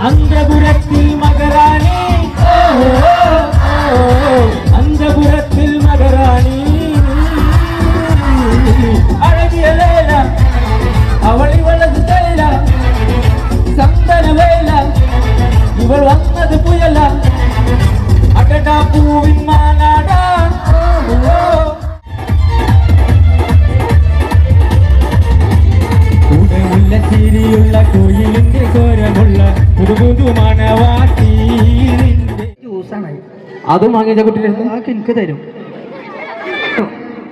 அந்த புறத்தில் மகராணி. அந்த புறத்தில் மகராணி. அழகிய வேலா அவளை வளர்ந்து தேடா சந்தன வேலா இவள் வந்தது புயலா அடடா பூவின் மாநாடா உள்ள சீரியுள்ள கோயில் இங்கே അതും വാങ്ങിച്ച കുട്ടിയുടെ എനിക്ക് തരും.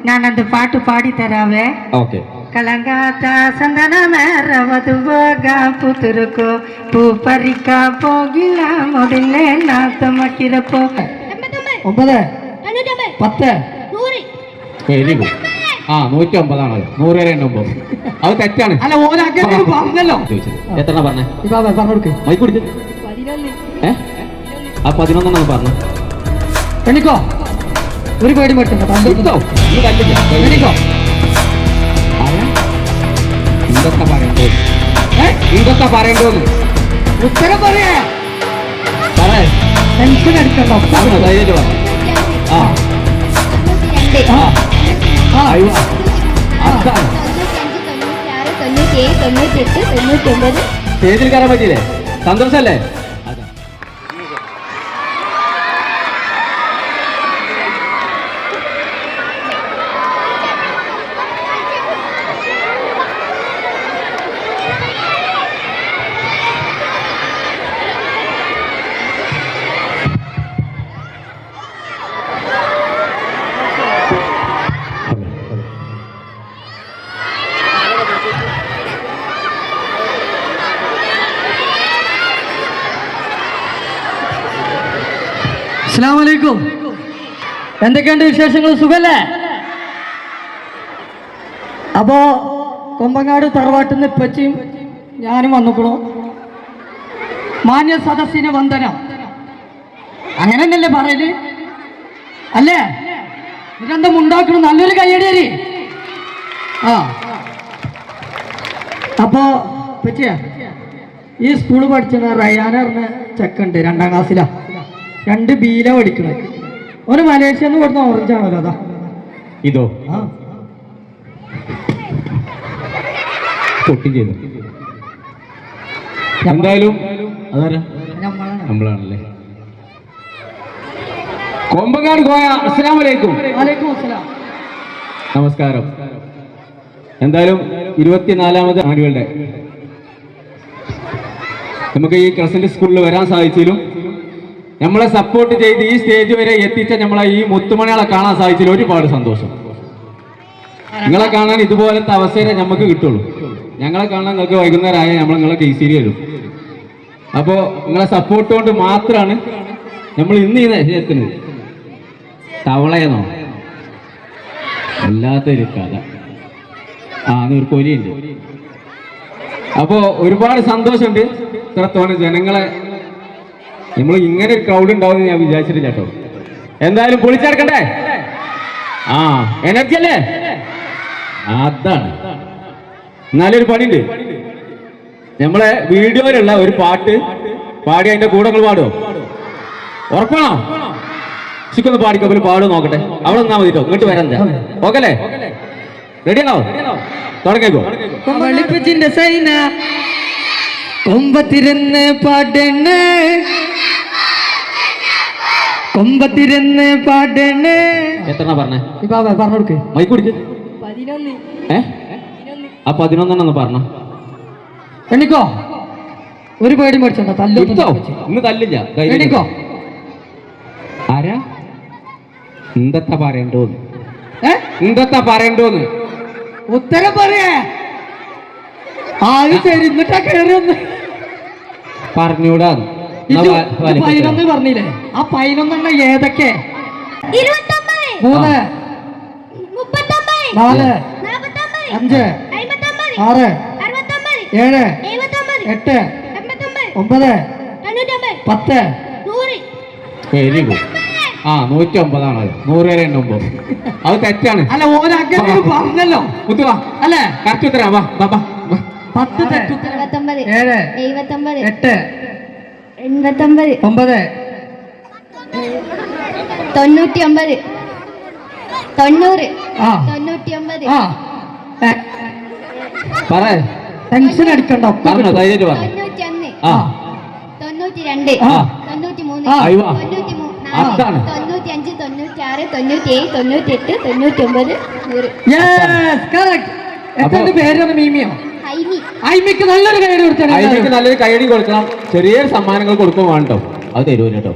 ഞാനത് പാട്ട് പാടി തരാവേ. ഓക്കെ. കലങ്കാത്ത സന്തനമേറവതു പോകാം പുതുരുക്കോ പൂ പറിക്കാൻ പോകില്ല മുടിലെ നാത്തമക്കിരപ്പോ ഒമ്പത് പത്ത്. Very good. ആ നൂറ്റി ഒമ്പതാണ് നൂറ് വരെ ഒമ്പത്. അത് തെറ്റാണ്. അല്ല പറഞ്ഞല്ലോ. ചോദിച്ചത്. എത്ര പറഞ്ഞേ? ഇപ്പൊ പറഞ്ഞു കൊടുക്ക്. മൈക്ക് കുടിച്ചു ഏ? ആ പതിനൊന്നെണ്ണം പറഞ്ഞു. എണിക്കോ. ഒരു പേടി കല്ലില്ല എണിക്കോ? ഇതൊക്കെ പറയണ്ടോ? ഇതൊക്കെ പറയണ്ടോന്ന് ഉത്തരം പറയാ. ടെൻഷൻ പറ ആ. സ്റ്റേജിൽ കയറാൻ പറ്റിയില്ലേ? സന്തോഷല്ലേ? അസ്സലാമലൈക്കും എന്തൊക്കെയുണ്ട് വിശേഷങ്ങൾ? സുഖല്ലേ? അപ്പോ കൊമ്പങ്ങാട് തറവാട്ടിൽ നിന്ന് ഇപ്പച്ചിയും ഞാനും വന്നുക്കണു. മാന്യ സദസ്സിന് വന്ദനം. അങ്ങനെ തന്നെയല്ലേ പറയൽ? അല്ലേ? ഇതെന്താ ഉണ്ടാക്കണം നല്ലൊരു കയ്യടിയരി ആ. അപ്പോ പറ്റിയ ഈ സ്കൂൾ പഠിച്ചിരുന്ന റയാനറിന് ചെക്കുണ്ട് രണ്ടാം ക്ലാസ്സിലാ. രണ്ട് ബീല പഠിക്കണത് ഒരു മലേഷ്യ എന്ന് കൊടുത്ത ഓറഞ്ച് ആണല്ലോ അതാ. ഇതോ? പൊട്ടി ചെയ്തു. എന്തായാലും അതാരാ? നമ്മളാണ് നമ്മളാണല്ലേ. കൊമ്പങ്ങാട് കോയ അസ്സലാം വലൈക്കും നമസ്കാരം. എന്തായാലും ഇരുപത്തിനാലാമത് ആനുവൽ നമുക്ക് ഈ ക്രസന്റ് സ്കൂളിൽ വരാൻ സാധിച്ചാലും നമ്മളെ സപ്പോർട്ട് ചെയ്ത് ഈ സ്റ്റേജ് വരെ എത്തിച്ച നമ്മളെ ഈ മുത്തുമണികളെ കാണാൻ സാധിച്ചതിൽ ഒരുപാട് സന്തോഷം. നിങ്ങളെ കാണാൻ ഇതുപോലത്തെ അവസരം നമുക്ക് കിട്ടുള്ളൂ. ഞങ്ങളെ കാണാൻ നിങ്ങൾക്ക് വൈകുന്നേരം ആയാൽ നമ്മൾ നിങ്ങളെ കേസിരി വരും. അപ്പോൾ നിങ്ങളെ സപ്പോർട്ട് കൊണ്ട് മാത്രമാണ് നമ്മൾ ഇന്ന് ഈ എത്തുന്നത് തവളയെന്നോ? വല്ലാത്തൊരു കഥ. ആ ഒരു കൊലിയുണ്ട്. അപ്പോ ഒരുപാട് സന്തോഷമുണ്ട്. ഇത്രത്തോളം ജനങ്ങളെ നമ്മൾ ഇങ്ങനെ ഒരു ക്രൗഡ് ഉണ്ടാവും ഞാൻ വിചാരിച്ചിട്ടില്ല കേട്ടോ. എന്തായാലും പൊളിച്ചെടുക്കണ്ടേ ആ എനർജി അല്ലേ? അതാണ്. എന്നാലൊരു പണിയുണ്ട്. നമ്മളെ വീഡിയോയിലുള്ള ഒരു പാട്ട് പാടി അതിന്റെ കൂടെ നിങ്ങൾ പാടുമോ ഉറപ്പാണോ? ശിക്കൊന്ന് പാടിക്കോ പാടും നോക്കട്ടെ. അവിടെ നിന്നാ മതിട്ടോ ഇങ്ങോട്ട് വരാൻ ഓക്കെ അല്ലേ റെഡിയാണോ തുടങ്ങിക്കോ. കൊമ്പത്തിരുന്ന് പാടണ് കൊമ്പത്തിരുന്ന് പാടണ്. എത്ര പറഞ്ഞേ? ഇപ്പൊ പറഞ്ഞു കൊടുക്ക് മൈക്ക് ഏ? ആ പതിനൊന്നെണ്ണം പറഞ്ഞോ. എണ്ണിക്കോ. ഒരു പേടി മേടിച്ചോ തല്ലോ ഇന്ന് തല്ലില്ല എണ്ണിക്കോ. ആരാ? എന്തത്താ പറയണ്ടോന്ന്. ഏ? എന്തത്താ പറയണ്ടോന്ന്. ഉത്തരം പറയേ. ആദ്യം ശരി എന്നിട്ടാ കയറി ഒന്ന് പറഞ്ഞൂടാന്ന് പതിനൊന്ന് പറഞ്ഞില്ലേ? ആ പതിനൊന്നെണ്ണ ഏതൊക്കെ? മൂന്ന്. നാല്. അഞ്ച്. ആറ്. ഏഴ്. എട്ട്. ഒമ്പത്. പത്ത്. വെരി ഗുഡ് ആ നൂറ്റി ഒമ്പതാണ് അത് നൂറ് വരെ ഉണ്ട് ഒമ്പത് അത് തെറ്റാണ്. അല്ല ഓരാക്കെ പറഞ്ഞല്ലോ. മുത്തുവാ അല്ലേ? കറക്റ്റ് ഉത്തരാ വാ വാ വാ വാ. പത്ത് ഏഴ്. എഴുപത്തൊമ്പത്. എട്ട്. എൺപത്തൊമ്പത്. ഒമ്പത്. തൊണ്ണൂറ്റി ഒമ്പത് തൊണ്ണൂറ്. തൊണ്ണൂറ്റി ഒമ്പത് ആ. പറ. ടെൻഷൻ അടിക്കണ്ട പറ തൊണ്ണൂറ്റി ഒന്ന് ആ. തൊണ്ണൂറ്റി രണ്ട്. തൊണ്ണൂറ്റി മൂന്ന്. തൊണ്ണൂറ്റി. നാല്. തൊണ്ണൂറ്റി അഞ്ച് തൊണ്ണൂറ്റി ആറ് തൊണ്ണൂറ്റി ഏഴ് തൊണ്ണൂറ്റി എട്ട് തൊണ്ണൂറ്റി ഒമ്പത് നൂറ് എത്ര പേരാണ് മീമിയോ ഐമിക്ക്. നല്ലൊരു പേര് കൊടുക്കണം ഐമിക്ക് നല്ലൊരു കൈയടി കൊടുക്കണം. ചെറിയൊരു സമ്മാനങ്ങൾ കൊടുക്കും വേണ്ടോ അത് തരുമല്ലോ കേട്ടോ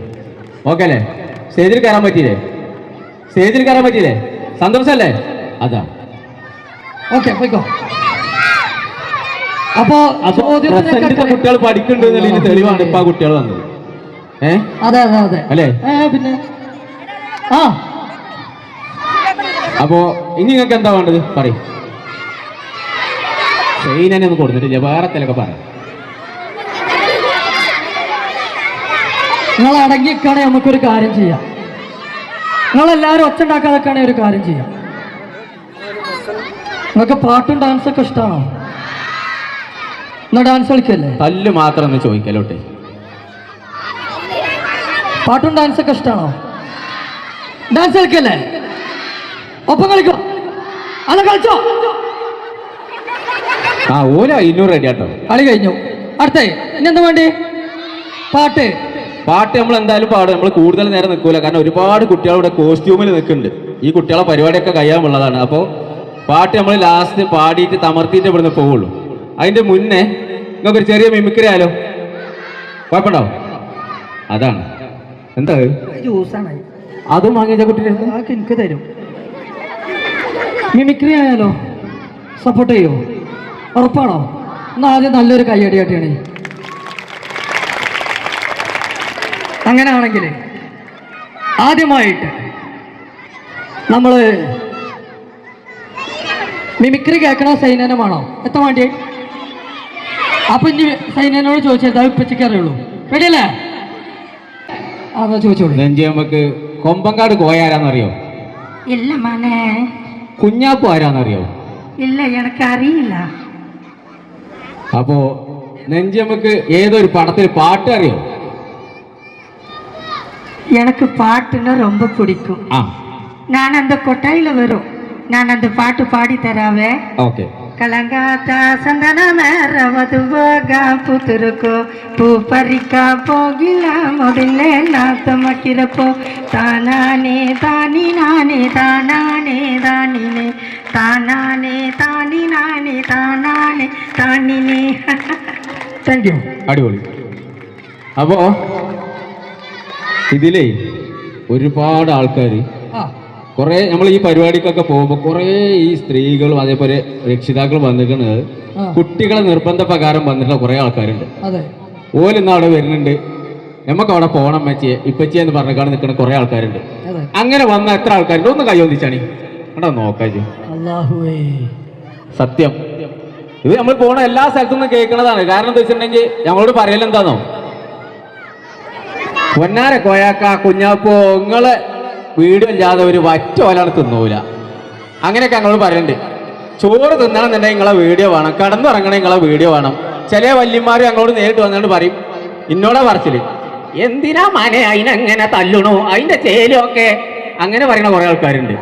ഓക്കെ അല്ലേ? സ്റ്റേജിൽ കയറാൻ പറ്റിയില്ലേ? സ്റ്റേജിൽ കയറാൻ പറ്റിയില്ലേ? സന്തോഷല്ലേ? അതാ. ഓക്കെ പോയിക്കോ. അപ്പോ കുട്ടികൾ പഠിക്കുന്നുണ്ട് എന്നുള്ളതിന് തെളിവാണ് ഇപ്പൊ ആ കുട്ടികൾ വന്നത്. ഏ? അതെ അതെ അതെ. അല്ലേ? പിന്നെ? ആ. അപ്പോ ഇനി നിങ്ങൾക്ക് എന്താ വേണ്ടത്? പറയും. ചെയിനെ ഒന്ന് കൊടുത്തിട്ട് വേറെ പറയാം പറ. നിങ്ങൾ അടങ്ങിക്കാണെ നമുക്കൊരു കാര്യം ചെയ്യാം. നിങ്ങൾ എല്ലാവരും ഒച്ച ഉണ്ടാക്കാതൊക്കെയാണെ ഒരു കാര്യം ചെയ്യാം. നിങ്ങൾക്ക് പാട്ടും ഡാൻസൊക്കെ ഇഷ്ടമാണോ എന്നാ ഡാൻസ് കളിക്കല്ലേ? തല്ല് മാത്രം ഒന്ന് ചോദിക്കലോട്ടെ പാട്ടും ഡാൻസൊക്കെ ഇഷ്ടമാണോ ഡാൻസ് കളിക്കല്ലേ? ഒപ്പം കളിക്കോ? അല്ല കളിച്ചോ? ആ ഓല ഇരുന്നൂറ് റെഡി ആട്ടോ കളി കഴിഞ്ഞു. അടുത്തേ ഇനി എന്താ വേണ്ടി? പാട്ട്. പാട്ട് നമ്മൾ എന്തായാലും പാടും. നമ്മൾ കൂടുതൽ നേരം നിൽക്കൂല. കാരണം ഒരുപാട് കുട്ടികൾ ഇവിടെ കോസ്റ്റ്യൂമിൽ നിൽക്കുന്നുണ്ട്. ഈ കുട്ടികളെ പരിപാടിയൊക്കെ കഴിയാമുള്ളതാണ് അപ്പോൾ പാട്ട് നമ്മൾ ലാസ്റ്റ് പാടിയിട്ട് തമർത്തിയിട്ട് ഇവിടുന്ന് പോവുള്ളൂ. അതിന്റെ മുന്നേ നിങ്ങൾക്ക് ഒരു ചെറിയ മിമിക്രി ആയാലോ? കുഴപ്പമുണ്ടാവും? അതാണ്. എന്താ അത്? ജ്യൂസാണ് അതും വാങ്ങിയ കുട്ടിയുടെ എനിക്ക് തരും. മിമിക്രി ആയാലോ? സപ്പോർട്ട് ചെയ്യോ? ഉറപ്പാണോ? എന്നാ ആദ്യം നല്ലൊരു കയ്യടി കാട്ടിയാണ്. അങ്ങനെയാണെങ്കിൽ ആദ്യമായിട്ട് നമ്മൾ മിമിക്രി കേൾക്കണ സൈനനമാണോ എത്ര വേണ്ടി അപ്പൊ ഇനി സൈനനോട് ചോദിച്ചത് അത് ഇപ്പച്ചയ്ക്ക് അറിയുള്ളൂ. റെഡിയല്ലേ അതാ ചോദിച്ചോളൂ. നമുക്ക്? കൊമ്പങ്കാട് കോയ ആരാന്നറിയോ? ഇല്ല മനെ. കുഞ്ഞാപ്പു ആരാന്നറിയോ? ഇല്ല എനക്ക് അറിയില്ല അപ്പോ നെഞ്ചി നമുക്ക് ഏതൊരു പടത്തിൽ പാട്ട് അറിയോ எனக்கு பாட்டுன்னா ரொம்ப பிடிக்கும் ആ நான் அந்த கொட்டாயில வரும் நான் அந்த பாட்டு பாடி தராவே ഓക്കെ கலங்காத்த சந்தன மேரவதுவாக புத்துருக்கோ பூ பறிக்கா போகில முதல்ல நாத்தமக்கிறப்போ தானானே தானி நானே தானானே தானினே தானானே தானி நானே தானானே താങ്ക് യു അടിപൊളി. അപ്പോ ഇതിലേ ഒരുപാട് ആൾക്കാർ കുറെ നമ്മൾ ഈ പരിപാടിക്കൊക്കെ പോകുമ്പോ കുറെ ഈ സ്ത്രീകളും അതേപോലെ രക്ഷിതാക്കളും വന്നിരിക്കുന്നത് കുട്ടികളെ നിർബന്ധ പ്രകാരം വന്നിട്ടുള്ള കുറെ ആൾക്കാരുണ്ട്. ഓലിന്ന് അവിടെ വരുന്നുണ്ട്. നമുക്ക് അവിടെ പോണം അമ്മച്ചിയെ ഇപ്പച്ചി എന്ന് പറഞ്ഞിട്ടാണ് നിൽക്കുന്ന കുറെ ആൾക്കാരുണ്ട്. അങ്ങനെ വന്ന എത്ര ആൾക്കാരുണ്ട്? ഒന്ന് കൈ ഒന്നിച്ചാണി. അവിടെ നോക്കാ സത്യം. ഇത് നമ്മൾ പോണ എല്ലാ സ്ഥലത്തു നിന്നും കേൾക്കുന്നതാണ് കാരണം എന്താ വെച്ചിട്ടുണ്ടെങ്കിൽ ഞങ്ങളോട് പറയലെന്താന്നോ പൊന്നാര കോയാക്ക കുഞ്ഞാപ്പോ നിങ്ങൾ വീട് ഇല്ലാതെ ഒരു വറ്റ ഓലാണ് തിന്നൂല. അങ്ങനെയൊക്കെ ഞങ്ങളോട് പറയുന്നുണ്ട് ചോറ് തിന്നണമെന്നുണ്ടെങ്കിൽ നിങ്ങളെ വീഡിയോ വേണം. കടന്നുറങ്ങണേ നിങ്ങളെ വീഡിയോ വേണം. ചില വല്യന്മാർ ഞങ്ങളോട് നേരിട്ട് വന്നുകൊണ്ട് പറയും ഇന്നോടാ പറച്ചിൽ. എന്തിനാ മനെ അതിനെങ്ങനെ തല്ലണു? അതിന്റെ ചേലൊക്കെ? അങ്ങനെ പറയുന്ന കുറെ ആൾക്കാരുണ്ട്.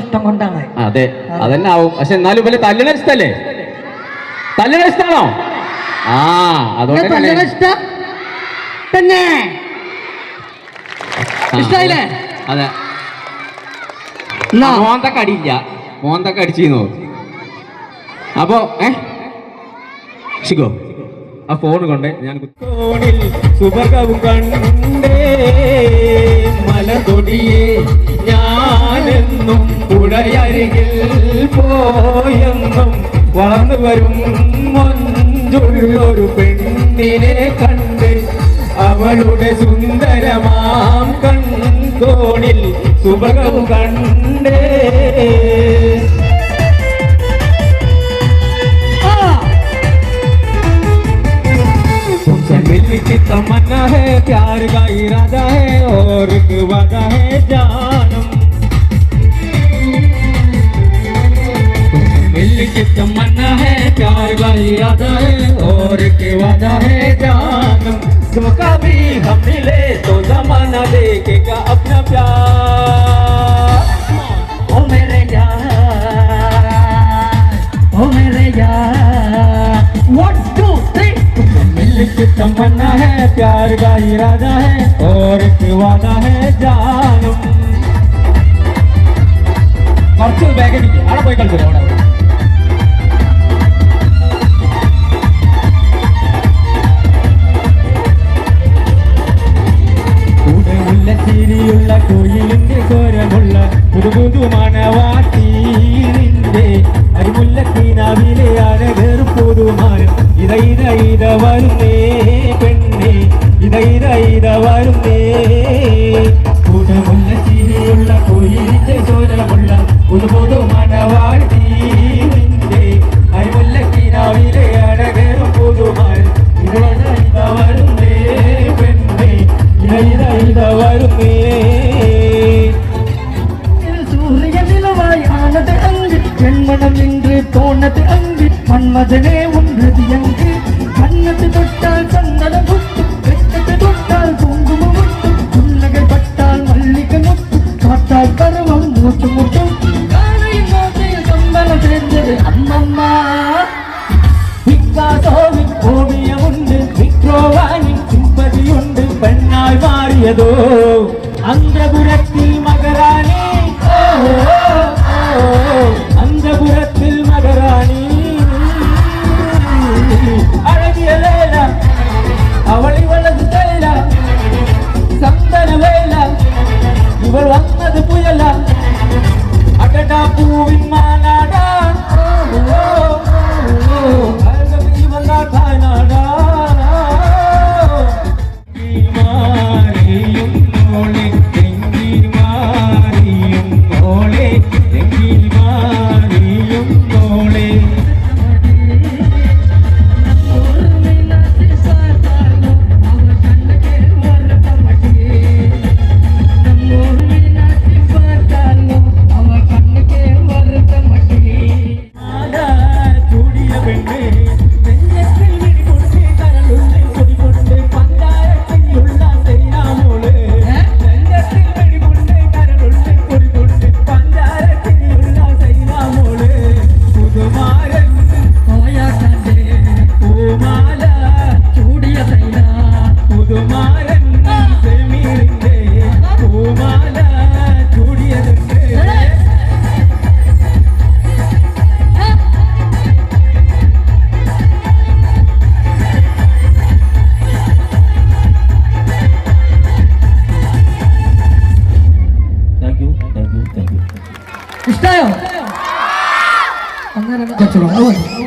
ഇഷ്ടം കൊണ്ടാണ്. അതെ അതന്നെ ആവും. പക്ഷെ എന്നാലും ഇവർ തല്ലണ ഇഷ്ടല്ലേ തല്ലിന ഇഷ്ടാണോ ആ അതുകൊണ്ട് തന്നെ- ഇഷ്ട തന്നെ ഇഷ്ടായില്ലേ? അതെ. മോന്തൊക്കെ അടിയില്ല മോന്തൊക്കെ അടിച്ചിരുന്നു അപ്പോ ഏ? ശിഖോ ആ ഫോൺ കൊണ്ട് ഞാൻ ഫോണിൽ സുഭകവും കണ്ടേ മലതൊടിയേ ഞാനെന്നും പുഴയരികിൽ പോയെന്നും വളർന്നു വരും ഒരു പെണ്ണിനെ കണ്ട് അവളുടെ സുന്ദരമാം കൺകോണിൽ സുഭകം കണ്ടേ. देखेगा अपना प्यार ओ मेरे यार ओ मेरे यार वन टू थ्री मिल के तमन्ना है प्यार का इरादा है और एक वादा है जानम കുറച്ച് ബാഗ് അടിക്കുക അവിടെ പോയി കളിച്ചോ പുതുപുതു മണവാട്ടീരിന്റെ അരിമുല്ല കീനാവിലെ അഴകേറും പുതുമാനം. ഇത ഇത ഇത വരുന്നേ പെണ്ണേ ഇത ഇത ഇത വരുന്നേ. കൂടമുള്ള ചിരിയുള്ള കോയിലിന്റെ കോരമുള്ള പുതുപുതു ತಿಳಿಯದೋ ಅಂದ್ರಗುರತ್ತಿ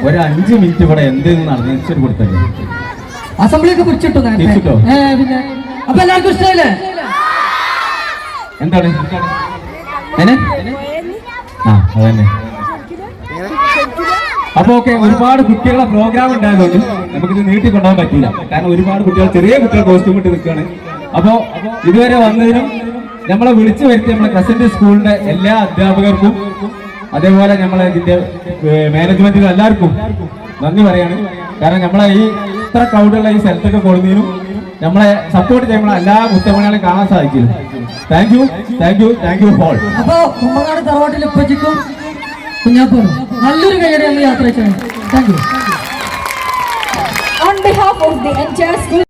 ഒരു അഞ്ച് മിനിറ്റ് ഇവിടെ എന്തെന്ന് നടന്നു കൊടുത്തല്ലേ അസംബ്ലിയൊക്കെ പിടിച്ചിട്ടു നേരത്തെ? പിന്നെ? അപ്പൊ എല്ലാവർക്കും ഇഷ്ടമല്ലേ എന്താണ്? ആ അതന്നെ. അപ്പൊ ഓക്കെ ഒരുപാട് കുട്ടികളെ പ്രോഗ്രാം ഉണ്ടായതുകൊണ്ട് നമുക്കിത് നീട്ടി കൊണ്ടുപോകാൻ പറ്റില്ല കാരണം ഒരുപാട് കുട്ടികൾ ചെറിയ കുട്ടികൾ കോസ്റ്റ്യൂം ഇട്ട് നിൽക്കുകയാണ്. അപ്പോ ഇതുവരെ വന്നതിനും നമ്മളെ വിളിച്ചു വരുത്തി നമ്മുടെ ക്രസന്റ് സ്കൂളിന്റെ എല്ലാ അധ്യാപകർക്കും അതേപോലെ നമ്മളെ ഇതിന്റെ മാനേജ്മെന്റിൽ എല്ലാവർക്കും നന്ദി പറയാണ്. കാരണം നമ്മളെ ഈ ഇത്ര ക്രൗഡുള്ള ഈ സ്ഥലത്തൊക്കെ കൊടുന്നതിനും നമ്മളെ സപ്പോർട്ട് ചെയ്യുമ്പോൾ എല്ലാ മുത്തമണികളെയും കാണാൻ സാധിക്കും. Thank you thank you thank you whole അപ്പൊ കുമ്പനാട് തറവാട്ടിൽ ഉപ്പച്ചിക്കും കുഞ്ഞാപ്പോനും നല്ലൊരു കൈയുടെ യാത്ര ചെയ്യണം thank you On behalf of the entire school